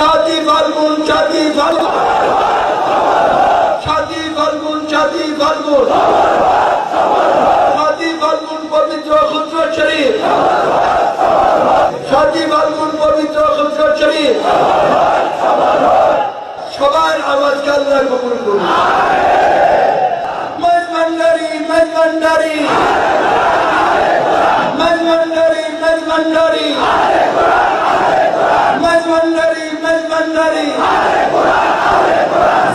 সাদি ফাল্গুন সাদি ফাল্গুন। সাদি ফাল্গুন সাদি ফাল্গুন। সাদি ফাল্গুন, পবিত্র ক্ষুদ্র শরীর। সাদি ফাল্গুন, পবিত্র ক্ষুদ্র শরীর। সবার আওয়াজকে আল্লাহ কবুল করুন। মজমন্ডারি মজমন্ডারি মজমন্ডারি মজমন্ডারি মজমন্ডারি মজমন্ডারি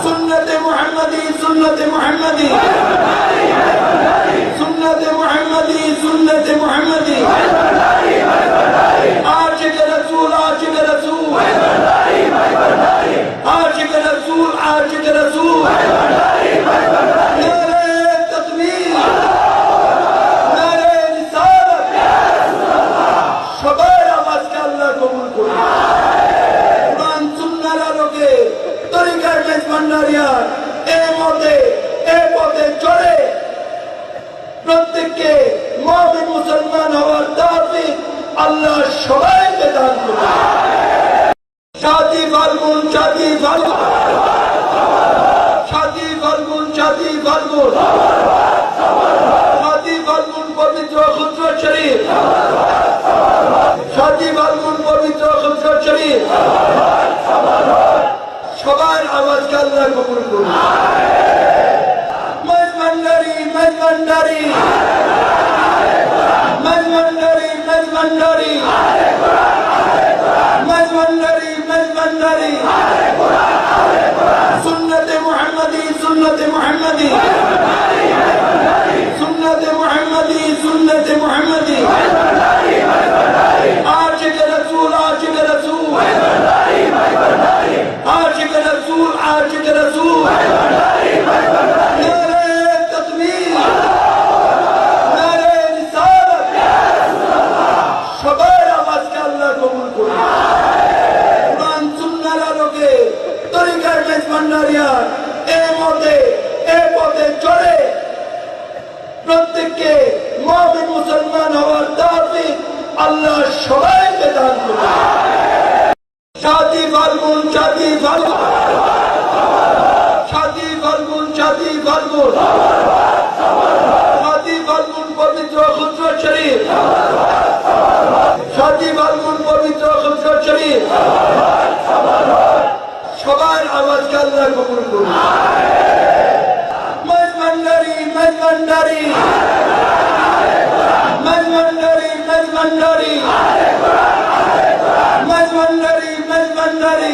সুন্নতে মুহাম্মদি সুন্নতে মুহাম্মদি সুন্নতে মুহাম্মদি সুন্নতে মুহাম্মদি আশিক রসুল আশিক রসুল আশিক রসুল আশিক রসুল নারে তকবীর নারে রিসালাত সবার আওয়াজকে আল্লাহ কবুল করুন কোরআন সুন্নাহর আলোকে তরিকার মেজবান্ডারিয়া এ মতে এ পথে চলে প্রত্যেককে মুমিন মুসলমান হওয়ার তৌফিক আল্লাহ সবাইকে দান করুন। শাদি ফাল্গুন শাদি ফাল্গুন। শাদি ফাল্গুন শাদি ফাল্গুন। শাদি ফাল্গুন, পবিত্র ক্ষুদ্র শরীর। শাদি ফাল্গুন, পবিত্র ক্ষুদ্র শরীর। সবার আওয়াজকে আল্লাহ কবুল করুন। মজমন্ডারি মজমন্ডারি মজমন্ডারি মজমন্ডারি মজমন্ডারি সুন্নতে মুহাম্মদি সুন্নতে মুহাম্মদি সুন্নতে মুহাম্মদি সুন্নতে মুহাম্মদি আশিক রসুল আশিক রসুল আশিক রসুল আশিক রসুল নারে তকবীর নারে প্রত্যেককে মুমিন মুসলমান হওয়ার তৌফিক আল্লাহ সবাইকে দান করুন। শাদি ফাল্গুন শাদি ফাল্গুন। ফাল্গুন ফাল্গুন। ফাল্গুন পবিত্র ক্ষুদ্র শরীর ফাল্গুন পবিত্র ক্ষুদ্র শরীর সবার আওয়াজকে আল্লাহ কবুল করুন। মজমন্ডারি মজমন্ডারি মজমন্ডারি মজমন্ডারি মজমন্ডারি মজমন্ডারি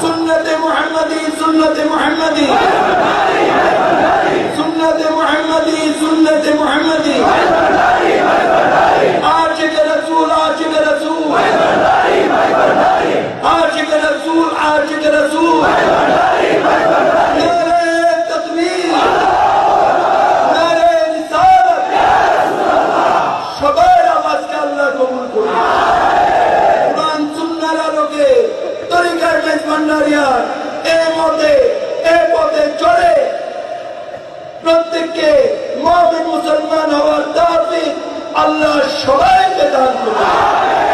সুন্নতে মুহাম্মদি সুন্নতে মুহাম্মদি। সুন্নতে মুহাম্মদি সুন্নতে মুহাম্মদি। আলোকে তরিকার মেজবান্ডারিয়া এ মতে, এ পথে চলে। প্রত্যেককে মুমিন মুসলমান হওয়ার তৌফিক আল্লাহ সবাইকে দান করুন।